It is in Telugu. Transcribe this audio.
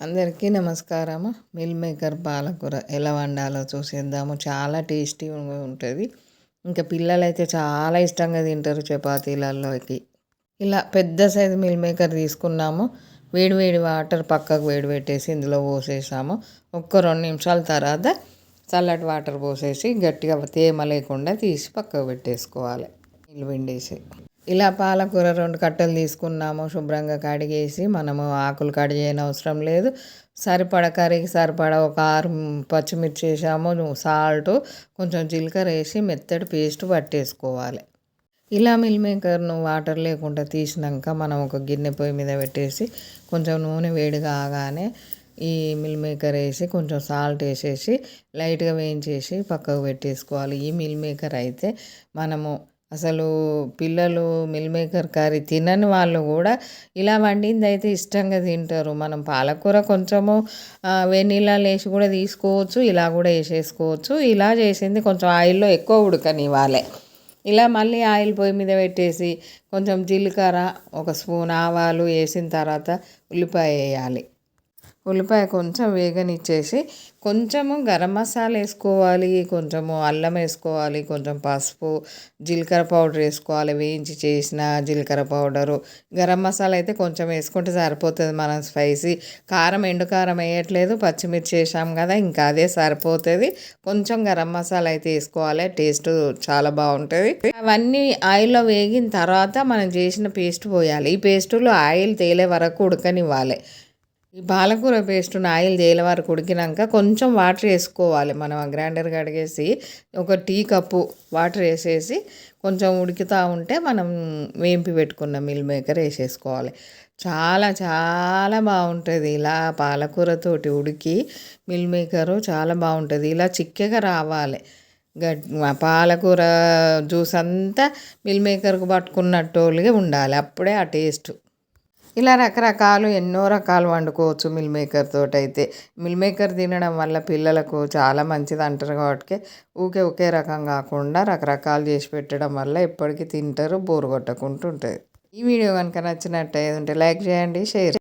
అందరికీ నమస్కారము. మిల్ మేకర్ పాలకూర ఎలా వండాలో చూసేద్దాము చాలా టేస్టీగా ఉంటుంది. ఇంకా పిల్లలైతే చాలా ఇష్టంగా తింటారు చపాతీలలోకి. ఇలా పెద్ద సైజు మిల్ మేకర్ తీసుకున్నాము. వేడివేడి వాటర్ పక్కకు వేడి పెట్టేసి ఇందులో పోసేసాము. ఒక్క రెండు నిమిషాల తర్వాత చల్లటి వాటర్ పోసేసి గట్టిగా తేమ లేకుండా తీసి పక్కకు పెట్టేసుకోవాలి. నీళ్ళు పిండేసి. ఇలా పాలకూర రెండు కట్టలు తీసుకున్నాము శుభ్రంగా కడిగేసి మనము ఆకులు కడి చేయని అవసరం లేదు. సరిపడ కర్రీకి సరిపడ ఒక ఆరు పచ్చిమిర్చి వేసాము సాల్ట్ కొంచెం జీలకర్ర వేసి మెత్తటి పేస్ట్ పట్టేసుకోవాలి. ఇలా మిల్ మేకర్ను వాటర్ లేకుండా తీసినాక మనం ఒక గిన్నె పొయ్యి మీద పెట్టేసి కొంచెం నూనె వేడిగా ఆగానే ఈ మిల్ మేకర్ వేసి కొంచెం సాల్ట్ వేసేసి లైట్గా వేయించేసి పక్కకు పెట్టేసుకోవాలి. ఈ మిల్ మేకర్ అయితే మనము అసలు పిల్లలు మిల్ మేకర్ కర్రీ తినని వాళ్ళు కూడా ఇలా వండింది అయితే ఇష్టంగా తింటారు. మనం పాలకూర కొంచెము వెనీలా వేసి కూడా తీసుకోవచ్చు ఇలా కూడా వేసేసుకోవచ్చు. ఇలా చేసింది కొంచెం ఆయిల్లో ఎక్కువ ఉడకనివ్వాలి. ఇలా మళ్ళీ ఆయిల్ పొయ్యి మీద పెట్టేసి కొంచెం జీలకర్ర ఒక స్పూన్ ఆవాలు వేసిన తర్వాత ఉల్లిపాయ వేయాలి. ఉల్లిపాయ కొంచెం వేగనిచ్చేసి కొంచెము గరం మసాలా వేసుకోవాలి కొంచెము అల్లం వేసుకోవాలి కొంచెం పసుపు జీలకర్ర పౌడర్ వేసుకోవాలి వేయించి చేసిన జీలకర్ర పౌడరు. గరం మసాలా అయితే కొంచెం వేసుకుంటే సరిపోతుంది మనం స్పైసీ. కారం ఎండు కారం వేయట్లేదు పచ్చిమిర్చి వేసాం కదా ఇంకా అదే సరిపోతుంది. కొంచెం గరం మసాలా అయితే వేసుకోవాలి టేస్ట్ చాలా బాగుంటుంది. అవన్నీ ఆయిల్లో వేగిన తర్వాత మనం చేసిన పేస్ట్ పోయాలి. ఈ పేస్టులో ఆయిల్ తేలే వరకు ఉడకనివ్వాలి. ఈ పాలకూర పేస్ట్ను ఆయిల్ తేలే వరకు ఉడికినాక కొంచెం వాటర్ వేసుకోవాలి. మనం ఆ గ్రైండర్ కడిగేసి ఒక టీ కప్పు వాటర్ వేసేసి కొంచెం ఉడుకుతూ ఉంటే మనం వేంపి పెట్టుకున్న మిల్ మేకర్ వేసేసుకోవాలి. చాలా చాలా బాగుంటుంది. ఇలా పాలకూరతోటి ఉడికి మిల్ మేకరు చాలా బాగుంటుంది. ఇలా చిక్కగా రావాలి. పాలకూర జ్యూస్ అంతా మిల్ మేకర్కు పట్టుకున్నట్టు ఉండాలి. అప్పుడే ఆ టేస్ట్ ఇలా రకరకాలు ఎన్నో రకాలు వండుకోవచ్చు మిల్ మేకర్ తోటైతే. అయితే మిల్ మేకర్ తినడం వల్ల పిల్లలకు చాలా మంచిది అంటారు కాబట్టి ఊకే ఒకే రకం కాకుండా రకరకాలు చేసి పెట్టడం వల్ల ఎప్పటికీ తింటారు బోరు కొట్టకుండా ఉంటుంది ఈ వీడియో కనుక నచ్చినట్టయితే ఉంటే లైక్ చేయండి షేర్